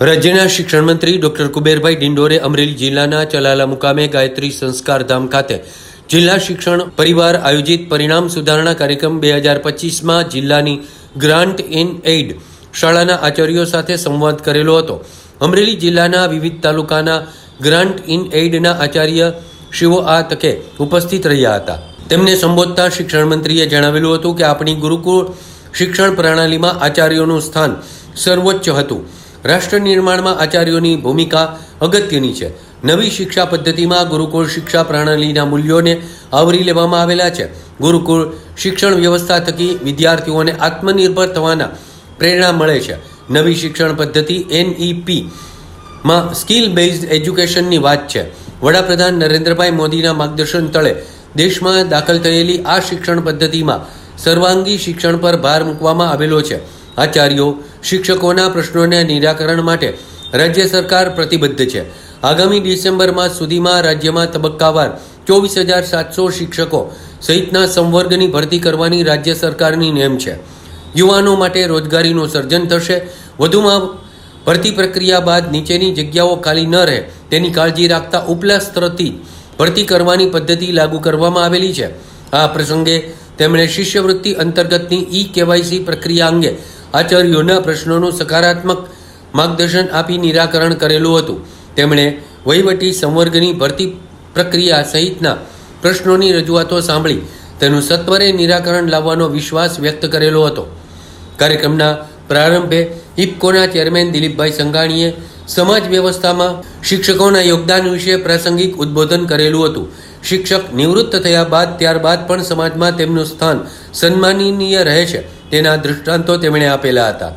રાજ્યના શિક્ષણ મંત્રી ડોક્ટર કુબેરભાઈ ડિંડોરે અમરેલી જિલ્લાના ચલાલા મુકામે ગાયત્રી સંસ્કાર ધામ ખાતે જિલ્લા શિક્ષણ પરિવાર આયોજિત પરિણામ સુધારણા કાર્યક્રમ બે હજાર પચીસમાં જિલ્લાની ગ્રાન્ટ ઇન એઇડ શાળાના આચાર્યો સાથે સંવાદ કરેલો હતો. અમરેલી જિલ્લાના વિવિધ તાલુકાના ગ્રાન્ટ ઇન એઇડના આચાર્ય શિવો આ તકે ઉપસ્થિત રહ્યા હતા. તેમને સંબોધતા શિક્ષણ મંત્રીએ જણાવેલું હતું કે આપણી ગુરુકુળ શિક્ષણ પ્રણાલીમાં આચાર્યોનું સ્થાન સર્વોચ્ચ હતું. રાષ્ટ્ર નિર્માણમાં આચાર્યોની ભૂમિકા અગત્યની છે. નવી શિક્ષા પદ્ધતિમાં ગુરુકુળ શિક્ષા પ્રણાલીના મૂલ્યોને આવરી લેવામાં આવેલા છે. ગુરુકુળ શિક્ષણ વ્યવસ્થા થકી વિદ્યાર્થીઓને આત્મનિર્ભર થવાના પ્રેરણા મળે છે. નવી શિક્ષણ પદ્ધતિ એનઈપી માં સ્કિલ બેઝડ એજ્યુકેશનની વાત છે. વડાપ્રધાન નરેન્દ્રભાઈ મોદીના માર્ગદર્શન તળે દેશમાં દાખલ થયેલી આ શિક્ષણ પદ્ધતિમાં સર્વાંગી શિક્ષણ પર ભાર મૂકવામાં આવેલો છે. આચાર્યો, શિક્ષકોના પ્રશ્નોને નિરાકરણ માટે રાજ્ય સરકાર પ્રતિબદ્ધ છે. આગામી ડિસેમ્બર માસ સુધીમાં રાજ્યમાં તબક્કાવાર ચોવીસ હજાર સાતસો શિક્ષકો સહિતના સંવર્ગની ભરતી કરવાની રાજ્ય સરકારની નેમ છે. યુવાનો માટે રોજગારીનું સર્જન થશે. વધુમાં ભરતી પ્રક્રિયા બાદ નીચેની જગ્યાઓ ખાલી ન રહે તેની કાળજી રાખતા ઉપલા સ્તરથી ભરતી કરવાની પદ્ધતિ લાગુ કરવામાં આવેલી છે. આ પ્રસંગે તેમણે શિષ્યવૃત્તિ અંતર્ગતની ઈ કેવાયસી પ્રક્રિયા અંગે આચાર્યોના પ્રશ્નોનું સકારાત્મક માર્ગદર્શન આપી નિરાકરણ કરેલું હતું. તેમણે વહીવટી સંવર્ગની ભરતી પ્રક્રિયા સહિતના પ્રશ્નોની રજૂઆતો સાંભળી તેનું સત્વરે નિરાકરણ લાવવાનો વિશ્વાસ વ્યક્ત કરેલો હતો. કાર્યક્રમના પ્રારંભે ઇફકોના ચેરમેન દિલીપભાઈ સંઘાણીએ સમાજ વ્યવસ્થામાં શિક્ષકોના યોગદાન વિશે પ્રાસંગિક ઉદ્બોધન કરેલું હતું. શિક્ષક નિવૃત્ત થયા બાદ ત્યારબાદ પણ સમાજમાં તેમનું સ્થાન સન્માનનીય રહે છે. તેના દૃષ્ટાંતો તેમણે આપેલા હતા.